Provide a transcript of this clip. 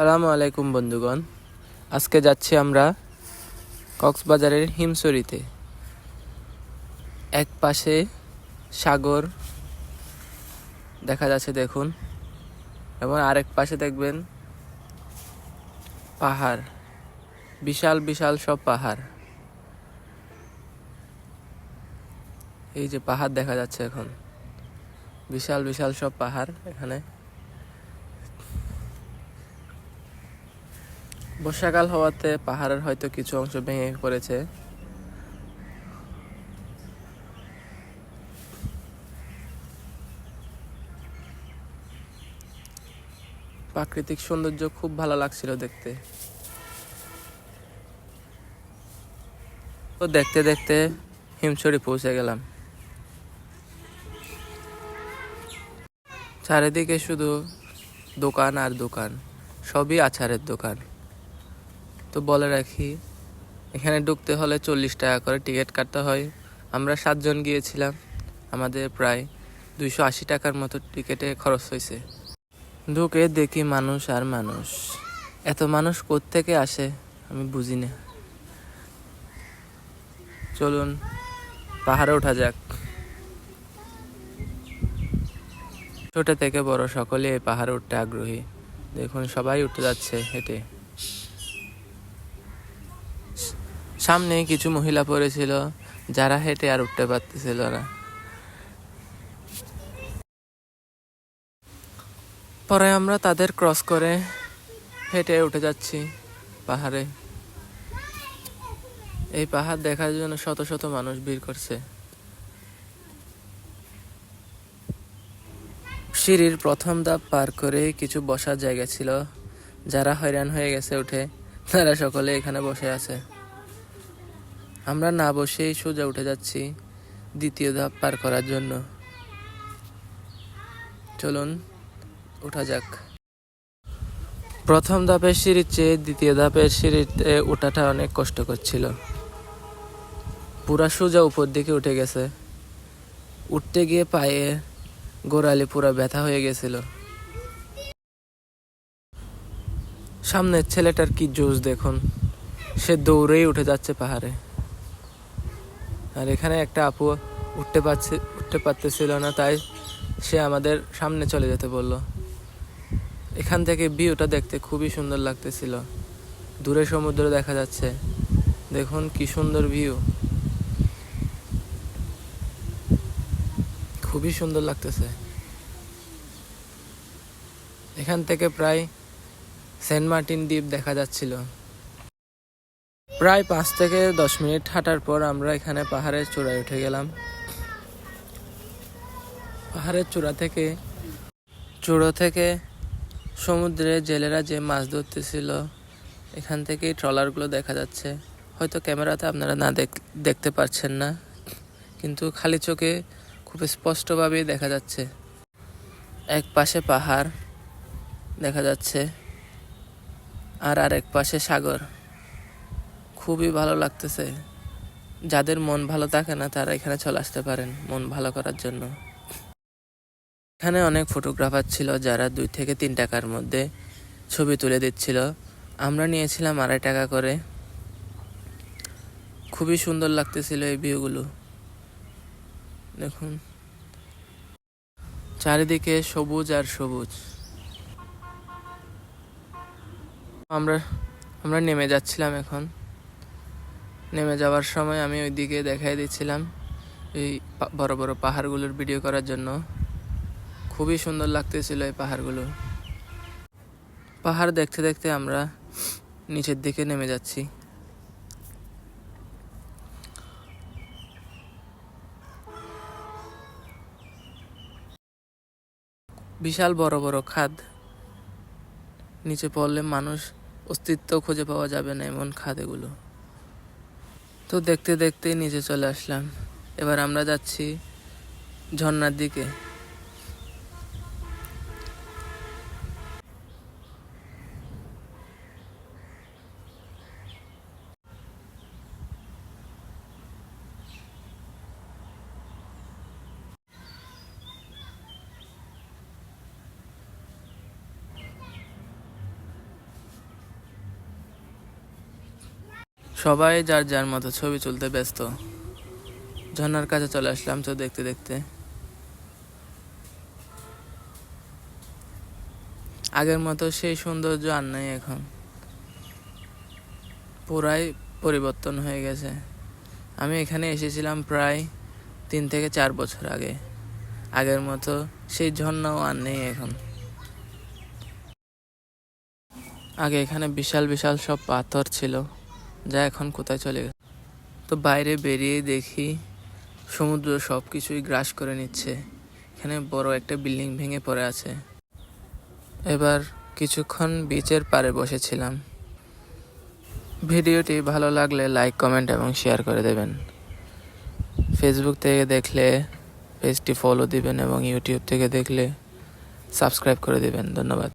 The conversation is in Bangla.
সালামু আলাইকুম বন্ধুগণ। আজকে যাচ্ছি আমরা কক্সবাজারের হিমসরিতে এক পাশে সাগর দেখা যাচ্ছে, দেখুন। এবং আরেক পাশে দেখবেন পাহাড়। বিশাল বিশাল সব পাহাড়। এই যে পাহাড় দেখা যাচ্ছে এখন। বিশাল বিশাল সব পাহাড় এখানে। বর্ষাকাল হওয়াতে পাহাড়ের হয়তো কিছু অংশ ভেঙে পড়েছে। প্রাকৃতিক সৌন্দর্য খুব ভালো লাগছিল দেখতে। তো দেখতে দেখতে হিমছড়ি পৌঁছে গেলাম। চারিদিকে শুধু দোকান আর দোকান, সবই আচারের দোকান। তো বলে রাখি, এখানে ঢুকতে হলে চল্লিশ টাকা করে টিকিট কাটতে হয়। আমরা সাতজন গিয়েছিলাম, আমাদের প্রায় দুইশো আশি টাকার মতো টিকিটে খরচ হয়েছে। ঢুকে দেখি মানুষ আর মানুষ। এত মানুষ থেকে আসে আমি বুঝি না। চলুন, পাহাড়ে ওঠা যাক। ছোট থেকে বড় সকলে পাহাড়ে উঠতে আগ্রহী। দেখুন, সবাই উঠতে যাচ্ছে হেঁটে। সামনে কিছু মহিলা পড়েছিল, যারা হেঁটে আর উঠতে পারতেছিল না। পরে আমরা তাদের ক্রস করে হেঁটে উঠে যাচ্ছি পাহাড়ে। এই পাহাড় দেখার জন্য শত শত মানুষ ভিড় করছে। সিঁড়ির প্রথম ধাপ পার করে কিছু বসার জায়গা ছিল, যারা হয়রান হয়ে গেছে উঠে, তারা সকলে এখানে বসে আছে। আমরা না বসেই সোজা উঠে যাচ্ছি দ্বিতীয় ধাপ পার করার জন্য। চলুন, ওঠা যাক। প্রথম ধাপের সিঁড়ির চেয়ে দ্বিতীয় ধাপের সিঁড়িতে ওঠাটা অনেক কষ্ট করছিল পুরা সোজা উপর দিকে উঠে গেছে। উঠতে গিয়ে পায়ে গোড়ালি পুরা ব্যথা হয়ে গেছিল। সামনের ছেলেটার কি জোশ দেখুন। সে দৌড়েই উঠে যাচ্ছে পাহাড়ে। আর এখানে একটা আপু উঠতে পারছে, উঠতে পারতেছিল না, তাই সে আমাদের সামনে চলে যেতে বলল। এখান থেকে ভিউটা দেখতে খুবই সুন্দর লাগতেছিল। দূরে সমুদ্র দেখা যাচ্ছে। দেখুন কি সুন্দর ভিউ। খুবই সুন্দর লাগতেছে। এখান থেকে প্রায় সেন্ট মার্টিন দ্বীপ দেখা যাচ্ছিল। প্রায় পাঁচ থেকে দশ মিনিট হাঁটার পর আমরা এখানে পাহাড়ের চূড়ায় উঠে গেলাম। পাহাড়ের চূড়া থেকে, চূড়ো থেকে সমুদ্রে জেলেরা যে মাছ ধরতেছিল, এখান থেকে ট্রলারগুলো দেখা যাচ্ছে। হয়তো ক্যামেরাতে আপনারা না দেখতে পাচ্ছেন না, কিন্তু খালি চোখে খুব স্পষ্টভাবেই দেখা যাচ্ছে। এক পাশে পাহাড় দেখা যাচ্ছে, আর আরেক পাশে সাগর। খুবই ভালো লাগতেছে। যাদের মন ভালো থাকে না, তারা এখানে চলে আসতে পারেন মন ভালো করার জন্য। এখানে অনেক ফটোগ্রাফার ছিল যারা দুই থেকে তিন টাকার মধ্যে ছবি তুলে দিচ্ছিল। আমরা নিয়েছিলাম আড়াই টাকা করে। খুবই সুন্দর লাগতেছিল এই ভিউগুলো দেখুন। চারিদিকে সবুজ আর সবুজ। আমরা আমরা নেমে যাচ্ছিলাম এখন। নেমে যাওয়ার সময় আমি ওইদিকে দেখাই দিচ্ছিলাম এই বড় বড় পাহাড়গুলোর ভিডিও করার জন্য। খুবই সুন্দর লাগতেছিল এই পাহাড়গুলো। পাহাড় দেখতে দেখতে আমরা নিচের দিকে নেমে যাচ্ছি। বিশাল বড় বড় খাদ। নিচে পড়লে মানুষ অস্তিত্ব খুঁজে পাওয়া যাবে না এমন খাদ এগুলো। তো দেখতে দেখতে নিচে চলে আসলাম। এবার আমরা যাচ্ছি ঝর্নার দিকে। সবাই যার যার মতো ছবি তুলতে ব্যস্ত। ঝর্নার কাছে চলে আসলাম তো দেখতে দেখতে। আগের মতো সেই সৌন্দর্য আর নেই এখন। পুরাই পরিবর্তন হয়ে গেছে। আমি এখানে এসেছিলাম প্রায় তিন থেকে চার বছর আগে। আগের মতো সেই ঝর্ণাও আর নেই এখন। আগে এখানে বিশাল বিশাল সব পাথর ছিল। যা এখন কোথায় চলে গেছে তো বাইরে বেরিয়ে দেখি সমুদ্র সব কিছুই গ্রাস করে নিচ্ছে। এখানে বড় একটা বিল্ডিং ভেঙে পড়ে আছে। এবার কিছুক্ষণ বিচের পাড়ে বসেছিলাম। ভিডিওটি ভালো লাগলে লাইক কমেন্ট এবং শেয়ার করে দেবেন। ফেসবুক থেকে দেখলে পেজটি ফলো দিবেন এবং ইউটিউব থেকে দেখলে সাবস্ক্রাইব করে দেবেন। ধন্যবাদ।